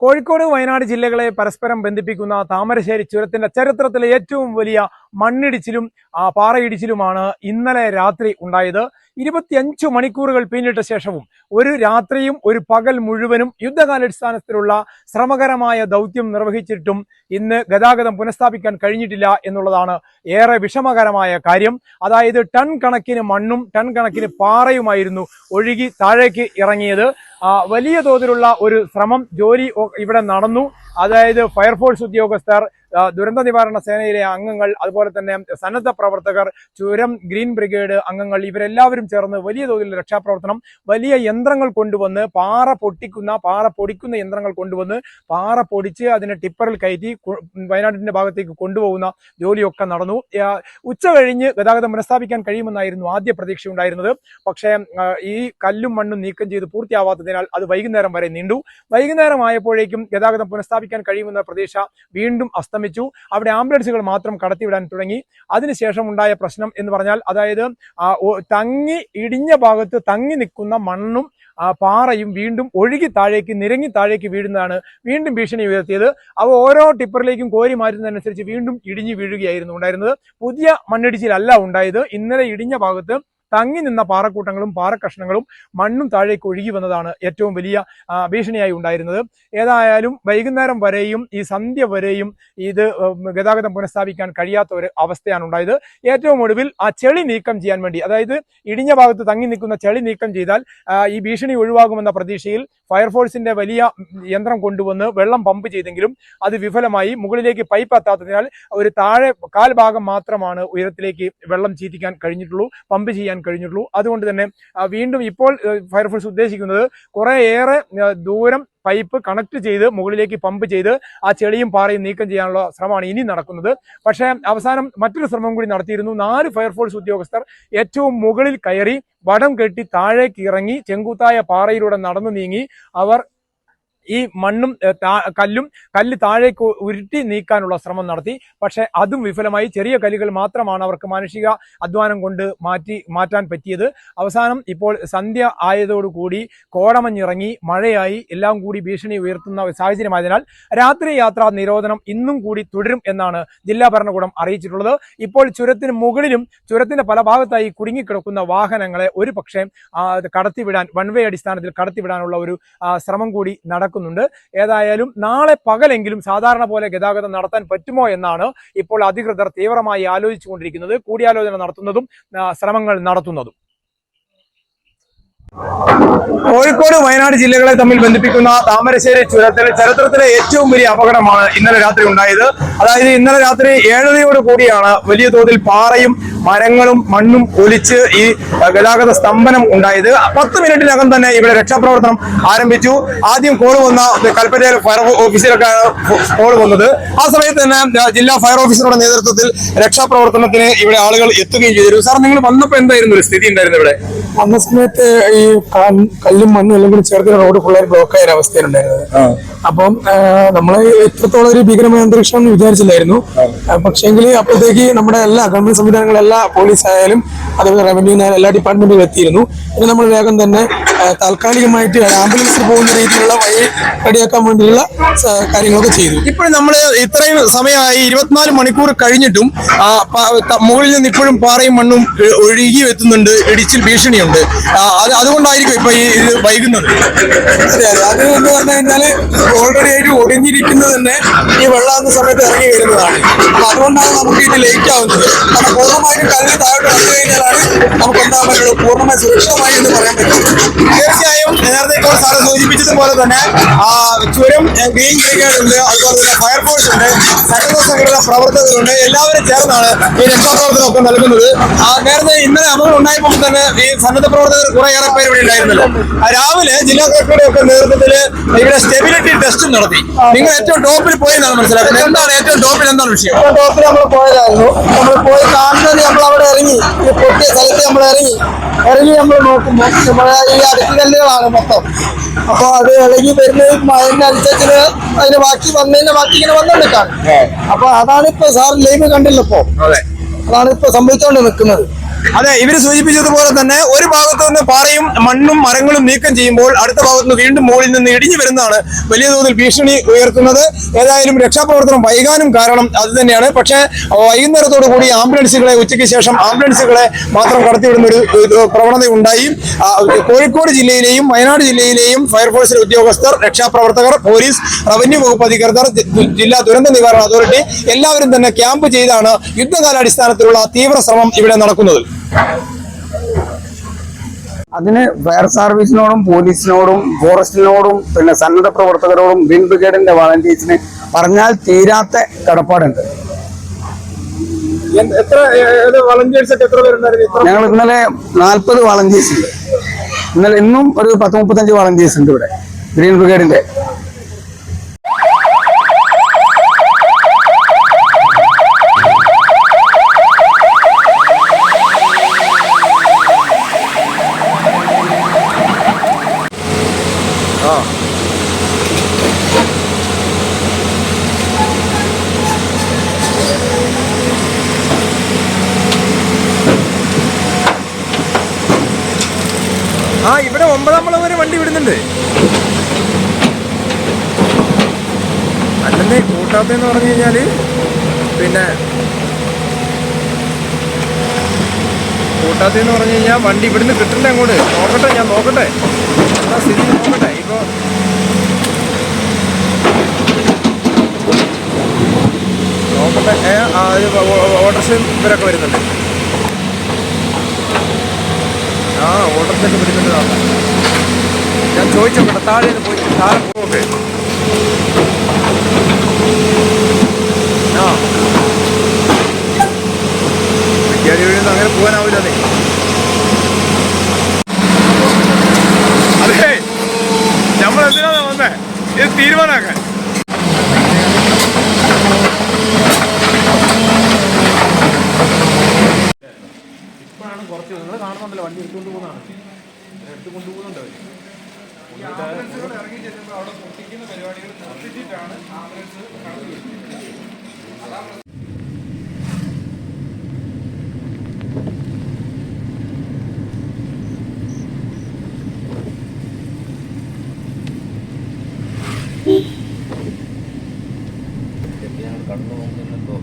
കോഴിക്കോട് വയനാട് ജില്ലകളെ പരസ്പരം ബന്ധിപ്പിക്കുന്ന താമരശ്ശേരി ചുരത്തിന്റെ ചരിത്രത്തിലെ ഏറ്റവും വലിയ മണ്ണിടിച്ചിലും ആ, പാറയിടിച്ചിലുമാണ് ഇന്നലെ രാത്രി ഉണ്ടായത്. ഇരുപത്തിയഞ്ചു മണിക്കൂറുകൾ പിന്നിട്ട ശേഷവും ഒരു രാത്രിയും ഒരു പകൽ മുഴുവനും യുദ്ധകാലാടിസ്ഥാനത്തിലുള്ള ശ്രമകരമായ ദൗത്യം നിർവഹിച്ചിട്ടും ഇന്ന് ഗതാഗതം പുനഃസ്ഥാപിക്കാൻ കഴിഞ്ഞിട്ടില്ല എന്നുള്ളതാണ് ഏറെ വിഷമകരമായ കാര്യം. അതായത് ടൺ കണക്കിന് മണ്ണും ടൺ കണക്കിന് പാറയുമായിരുന്നു ഒഴുകി താഴേക്ക് ഇറങ്ങിയത്. വലിയ തോതിലുള്ള ഒരു ശ്രമം ജോലി ഇവിടെ നടന്നു. അതായത് ഫയർഫോഴ്സ് ഉദ്യോഗസ്ഥർ ദുരന്ത നിവാരണ സേനയിലെ അംഗങ്ങൾ അതുപോലെ തന്നെ സന്നദ്ധ പ്രവർത്തകർ ചുരം ഗ്രീൻ ബ്രിഗേഡ് അംഗങ്ങൾ ഇവരെല്ലാവരും ചേർന്ന് വലിയ തോതിൽ രക്ഷാപ്രവർത്തനം വലിയ യന്ത്രങ്ങൾ കൊണ്ടുവന്ന് പാറ പൊട്ടിക്കുന്ന പാറ പൊടിക്കുന്ന യന്ത്രങ്ങൾ കൊണ്ടുവന്ന് പാറ പൊടിച്ച് അതിനെ ടിപ്പറിൽ കയറ്റി വയനാട്ടിന്റെ ഭാഗത്തേക്ക് കൊണ്ടുപോകുന്ന ജോലിയൊക്കെ നടന്നു. ഉച്ച കഴിഞ്ഞ് ഗതാഗതം പുനഃസ്ഥാപിക്കാൻ കഴിയുമെന്നായിരുന്നു ആദ്യ പ്രതീക്ഷ ഉണ്ടായിരുന്നത് പക്ഷേ ഈ കല്ലും മണ്ണും നീക്കം ചെയ്ത് പൂർത്തിയാവാത്തതിനാൽ അത് വൈകുന്നേരം വരെ നീണ്ടു. വൈകുന്നേരം ആയപ്പോഴേക്കും ഗതാഗതം പുനഃസ്ഥാപിക്കാൻ കഴിയുമെന്ന പ്രതീക്ഷ വീണ്ടും അസ്തമിച്ചു അവിടെ ആംബുലൻസുകൾ മാത്രം കടത്തിവിടാൻ തുടങ്ങി. അതിനുശേഷം ഉണ്ടായ പ്രശ്നം എന്ന് പറഞ്ഞാൽ അതായത് തങ്ങി ഇടിഞ്ഞ ഭാഗത്ത് തങ്ങി നിൽക്കുന്ന മണ്ണും പാറയും വീണ്ടും ഒഴുകി താഴേക്ക് നിരങ്ങി താഴേക്ക് വീഴുന്നതാണ് വീണ്ടും ഭീഷണി ഉയർത്തിയത്. അവ ഓരോ ടിപ്പറിലേക്കും കോരി മാറ്റുന്നതനുസരിച്ച് വീണ്ടും ഇടിഞ്ഞു വീഴുകയായിരുന്നു ഉണ്ടായിരുന്നത്. പുതിയ മണ്ണിടിച്ചിലല്ല ഉണ്ടായത്. ഇന്നലെ ഇടിഞ്ഞ ഭാഗത്ത് തങ്ങി നിന്ന പാറക്കൂട്ടങ്ങളും പാറക്കഷ്ണങ്ങളും മണ്ണും താഴേക്ക് ഒഴുകി വന്നതാണ് ഏറ്റവും വലിയ ഭീഷണിയായി ഉണ്ടായിരുന്നത്. ഏതായാലും വൈകുന്നേരം വരെയും ഈ സന്ധ്യ വരെയും ഇത് ഗതാഗതം പുനഃസ്ഥാപിക്കാൻ കഴിയാത്ത ഒരു അവസ്ഥയാണ് ഉണ്ടായത്. ഏറ്റവും ഒടുവിൽ ആ ചെളി നീക്കം ചെയ്യാൻ വേണ്ടി അതായത് ഇടിഞ്ഞ ഭാഗത്ത് തങ്ങി നിൽക്കുന്ന ചെളി നീക്കം ചെയ്താൽ ഈ ഭീഷണി ഒഴിവാകുമെന്ന പ്രതീക്ഷയിൽ ഫയർഫോഴ്സിന്റെ വലിയ യന്ത്രം കൊണ്ടുവന്ന് വെള്ളം പമ്പ് ചെയ്തെങ്കിലും അത് വിഫലമായി മുകളിലേക്ക് പൈപ്പ് എത്താത്തതിനാൽ ഒരു താഴെ കാൽ ഭാഗം മാത്രമാണ് ഉയരത്തിലേക്ക് വെള്ളം ചീറ്റിക്കാൻ കഴിഞ്ഞിട്ടുള്ളൂ. പമ്പ് ചെയ്യാൻ കഴിഞ്ഞിട്ടുള്ളൂ. അതുകൊണ്ട് തന്നെ വീണ്ടും ഇപ്പോൾ ഫയർഫോഴ്സ് ഉദ്ദേശിക്കുന്നത് കുറേയേറെ ദൂരം പൈപ്പ് കണക്ട് ചെയ്ത് മുകളിലേക്ക് പമ്പ് ചെയ്ത് ആ ചെളിയും പാറയും നീക്കം ചെയ്യാനുള്ള ശ്രമമാണ് ഇനി നടക്കുന്നത്. പക്ഷേ അവസാനം മറ്റൊരു ശ്രമം കൂടി നടത്തിയിരുന്നു. നാല് ഫയർഫോഴ്സ് ഉദ്യോഗസ്ഥർ ഏറ്റവും മുകളിൽ കയറി വടം കെട്ടി താഴേക്ക് ഇറങ്ങി ചെങ്കൂത്തായ പാറയിലൂടെ നടന്നു നീങ്ങി. അവർ ഈ മണ്ണും കല്ലും കല്ല് താഴേക്ക് ഉരുട്ടി നീക്കാനുള്ള ശ്രമം നടത്തി. പക്ഷേ അതും വിഫലമായി. ചെറിയ കല്ലുകൾ മാത്രമാണ് അവർക്ക് മാനുഷിക അധ്വാനം കൊണ്ട് മാറ്റി മാറ്റാൻ പറ്റിയത്. അവസാനം ഇപ്പോൾ സന്ധ്യ ആയതോടുകൂടി കോടമഞ്ഞിറങ്ങി മഴയായി. എല്ലാം കൂടി ഭീഷണി ഉയർത്തുന്ന സാഹചര്യമായതിനാൽ രാത്രി യാത്രാ നിരോധനം ഇന്നും കൂടി തുടരും എന്നാണ് ജില്ലാ ഭരണകൂടം അറിയിച്ചിട്ടുള്ളത്. ഇപ്പോൾ ചുരത്തിന് മുകളിലും ചുരത്തിന്റെ പല ഭാഗത്തായി കുടുങ്ങിക്കിടക്കുന്ന വാഹനങ്ങളെ ഒരു പക്ഷേ കടത്തിവിടാൻ വൺ വേ അടിസ്ഥാനത്തിൽ കടത്തിവിടാനുള്ള ഒരു ശ്രമം കൂടി നടക്കുന്നുണ്ട്. ഏതായാലും നാളെ പകലെങ്കിലും സാധാരണ പോലെ ഗതാഗതം നടത്താൻ പറ്റുമോ എന്നാണ് ഇപ്പോൾ അധികൃതർ തീവ്രമായി ആലോചിച്ചുകൊണ്ടിരിക്കുന്നത്. കൂടിയാലോചന നടത്തുന്നതും ശ്രമങ്ങൾ നടത്തുന്നതും. കോഴിക്കോട് വയനാട് ജില്ലകളെ തമ്മിൽ ബന്ധിപ്പിക്കുന്ന താമരശ്ശേരി ചുരത്തിൽ ചരിത്രത്തിലെ ഏറ്റവും വലിയ അപകടമാണ് ഇന്നലെ രാത്രി ഉണ്ടായത്. അതായത് ഇന്നലെ രാത്രി ഏഴരയോട് കൂടിയാണ് വലിയ തോതിൽ പാറയും മരങ്ങളും മണ്ണും ഒലിച്ച് ഈ ഗതാഗത സ്തംഭനം ഉണ്ടായത്. പത്ത് മിനിറ്റിനകം തന്നെ ഇവിടെ രക്ഷാപ്രവർത്തനം ആരംഭിച്ചു. ആദ്യം കോൾ വന്ന കൽപ്പറ്റയിൽ ഫയർ ഓഫീസിലൊക്കെ കോൾ വന്നത്. ആ സമയത്ത് തന്നെ ജില്ലാ ഫയർ ഓഫീസറുടെ നേതൃത്വത്തിൽ രക്ഷാപ്രവർത്തനത്തിന് ഇവിടെ ആളുകൾ എത്തുകയും ചെയ്തിരുന്നു. സാർ നിങ്ങൾ വന്നപ്പോൾ എന്തായിരുന്നു ഒരു സ്ഥിതി ഉണ്ടായിരുന്നു ഇവിടെ? വന്ന സമയത്ത് ഈ കല്ലും മണ്ണും എല്ലാം കൂടി ചേർത്ത് റോഡ് ഫുള്ളായി ബ്ലോക്ക് ആയ ഒരു അവസ്ഥയിലുണ്ടായിരുന്നത്. അപ്പം നമ്മൾ എത്രത്തോളം ഒരു ഭീകരമായ അന്തരീക്ഷം എന്ന് വിചാരിച്ചില്ലായിരുന്നു. പക്ഷേങ്കിൽ അപ്പോഴത്തേക്ക് നമ്മുടെ എല്ലാ ഗവൺമെന്റ് സംവിധാനങ്ങളെല്ലാ പോലീസ് ആയാലും അതുപോലെ റവന്യൂ ആയാലും എല്ലാ ഡിപ്പാർട്ട്മെന്റും എത്തിയിരുന്നു. പിന്നെ നമ്മൾ വേഗം തന്നെ താൽക്കാലികമായിട്ട് ആംബുലൻസിൽ പോകുന്ന രീതിയിലുള്ള വഴി റെഡിയാക്കാൻ വേണ്ടിയുള്ള കാര്യങ്ങളൊക്കെ ചെയ്തു. ഇപ്പോൾ നമ്മൾ ഇത്രയും സമയമായി ഇരുപത്തിനാല് മണിക്കൂർ കഴിഞ്ഞിട്ടും മുകളിൽ നിന്ന് ഇപ്പോഴും പാറയും മണ്ണും ഒഴുകി എത്തുന്നുണ്ട് ഇടിച്ചിൽ ഭീഷണിയുണ്ട്. അത് അതുകൊണ്ടായിരിക്കും ഇപ്പൊ ഈ ഇത് വൈകുന്നത് അതെ അതെ. അത് എന്ന് പറഞ്ഞു കഴിഞ്ഞാൽ ഓൾറെഡി ആയിട്ട് ഒടിഞ്ഞിരിക്കുന്നത് തന്നെ ഈ വെള്ളമാകുന്ന സമയത്ത് ഇറങ്ങി വരുന്നതാണ്. അപ്പൊ അതുകൊണ്ടാണ് നമുക്ക് ഇത് ലേറ്റ് ആവുന്നത്. കാരണം പൂർണമായിട്ടും കല്ല് താഴോട്ട് വന്നു കഴിഞ്ഞാലാണ് നമുക്ക് എന്താ പറ്റുള്ളൂ പൂർണമായി സുരക്ഷിതമായി എന്ന് പറയാൻ പറ്റും. തീർച്ചയായും നേരത്തെ ഇപ്പോൾ സാറ് സൂചിപ്പിച്ചതുപോലെ തന്നെ ചുരം ഗ്രീൻ ബ്രിഗേഡ് ഉണ്ട് അതുപോലെ തന്നെ ഫയർഫോഴ്സ് ഉണ്ട് സന്നദ്ധ സംഘടന പ്രവർത്തകരുണ്ട് എല്ലാവരും ചേർന്നാണ് ഈ രക്ഷാപ്രവർത്തനം ഒക്കെ നൽകുന്നത്. നേരത്തെ ഇന്നലെ അപകടം ഉണ്ടായപ്പോൾ തന്നെ ഈ സന്നദ്ധ പ്രവർത്തകർ കുറേയേറെ പേര് ഇവിടെ ഉണ്ടായിരുന്നല്ലോ. രാവിലെ ജില്ലാ കളക്ടറുടെ ഒക്കെ നേതൃത്വത്തിൽ ഇവിടെ സ്റ്റെബിലിറ്റി ടെസ്റ്റും നടത്തി. നിങ്ങൾ ഏറ്റവും ടോപ്പിൽ പോയി എന്നാണ് മനസ്സിലാക്കുന്നത്. എന്താണ് ഏറ്റവും ടോപ്പിൽ എന്താണ് വിഷയം? ടോപ്പിൽ നമ്മൾ പോയതായിരുന്നു. നമ്മൾ പോയി കാണുന്നത് നമ്മൾ അവിടെ ഇറങ്ങി ഈ പൊട്ടിയ സ്ഥലത്ത് നമ്മൾ ഇറങ്ങി ഇറങ്ങി നമ്മൾ നോക്കുമ്പോൾ നമ്മളെ ഈ അടുക്കി കല്ലുകളാണ് മൊത്തം. അപ്പോൾ അത് ഇളകി വരുന്നത് അനുസരിച്ച് അതിന് ബാക്കി വന്നതിന്റെ ബാക്കി ഇങ്ങനെ വന്നുകൊണ്ടിട്ടാണ് അപ്പൊ അതാണ് ഇപ്പൊ സാർ ലൈവ് കണ്ടില്ല ഇപ്പോ. അതെ. അതാണ് ഇപ്പൊ സംഭവിച്ചുകൊണ്ട് നിൽക്കുന്നത് അതെ ഇവർ സൂചിപ്പിച്ചതുപോലെ തന്നെ ഒരു ഭാഗത്തു നിന്ന് പാറയും മണ്ണും മരങ്ങളും നീക്കം ചെയ്യുമ്പോൾ അടുത്ത ഭാഗത്ത് നിന്ന് വീണ്ടും മുകളിൽ നിന്ന് ഇടിഞ്ഞു വരുന്നതാണ് വലിയ തോതിൽ ഭീഷണി ഉയർത്തുന്നത്. ഏതായാലും രക്ഷാപ്രവർത്തനം വൈകാനും കാരണം അത് തന്നെയാണ്. പക്ഷേ വൈകുന്നേരത്തോടു കൂടി ആംബുലൻസുകളെ ഉച്ചയ്ക്ക് ശേഷം ആംബുലൻസുകളെ മാത്രം കടത്തിവിടുന്ന ഒരു പ്രവണത ഉണ്ടായി കോഴിക്കോട് ജില്ലയിലെയും വയനാട് ജില്ലയിലെയും ഫയർഫോഴ്സിലെ ഉദ്യോഗസ്ഥർ രക്ഷാപ്രവർത്തകർ പോലീസ് റവന്യൂ വകുപ്പ് അധികൃതർ ജില്ലാ ദുരന്ത നിവാരണ അതോറിറ്റി എല്ലാവരും തന്നെ ക്യാമ്പ് ചെയ്താണ് യുദ്ധകാലാടിസ്ഥാനത്തിലുള്ള തീവ്ര ശ്രമം ഇവിടെ നടക്കുന്നത്. അതിന് ഫയർ സർവീസിനോടും പോലീസിനോടും ഫോറസ്റ്റിനോടും പിന്നെ സന്നദ്ധ പ്രവർത്തകരോടും ഗ്രീൻ ബ്രിഗേഡിന്റെ വളണ്ടിയേഴ്സിന് പറഞ്ഞാൽ തീരാത്ത കടപ്പാടുണ്ട്. ഞങ്ങൾ ഇന്നലെ നാൽപ്പത് വളണ്ടിയേഴ്സ് ഉണ്ട്. ഇന്നലെ ഇന്നും ഒരു പത്ത് മുപ്പത്തഞ്ച് വളണ്ടിയേഴ്സ് ഉണ്ട് ഇവിടെ. ഗ്രീൻ ബ്രിഗേഡിന്റെ. ഇവിടെ ഒമ്പതാം വളം വരെ വണ്ടി വിടുന്നുണ്ട്. അല്ലെന്നേ കൂട്ടാത്തെന്ന് പറഞ്ഞു കഴിഞ്ഞാൽ പിന്നെ കൂട്ടാത്തെന്ന് പറഞ്ഞു കഴിഞ്ഞാൽ വണ്ടി ഇവിടുന്ന് കിട്ടണ്ടേ അങ്ങോട്ട്? നോക്കട്ടെ ഞാൻ നോക്കട്ടെ. സ്ഥിതി നോക്കട്ടെ. ഇപ്പൊ നോക്കട്ടെ ആ ഓട്ടർസ് ഇവരൊക്കെ വരുന്നുണ്ട്. ആ ഓട്ടർസൊക്കെ പിടിക്കേണ്ടതാണ് ഞാൻ ചോദിച്ചോട്ടെ താഴെ പോയി താഴെ പോകട്ടെ ആ വിദ്യാലയ വഴി ഒന്നും അങ്ങനെ പോകാനാവില്ലേ അതെ നമ്മൾ എന്തിനാണ് വന്നേ ഇത് തീരുമാനമാക്കാൻ ഇപ്പോഴാണ് കുറച്ച് നിങ്ങൾ കാണുന്നുണ്ടല്ലോ വണ്ടി എടുത്തുകൊണ്ട് പോകുന്നതാണ് എടുത്ത് കൊണ്ടുപോകുന്നുണ്ട് ഇറങ്ങി ചെല്ലുമ്പോൾ അവിടെ പൊട്ടിക്കുന്ന പരിപാടികൾ നിർത്തിച്ചിട്ടാണ് ആംബുലൻസ് കടന്നു കടന്നു പോകുന്നുണ്ടോ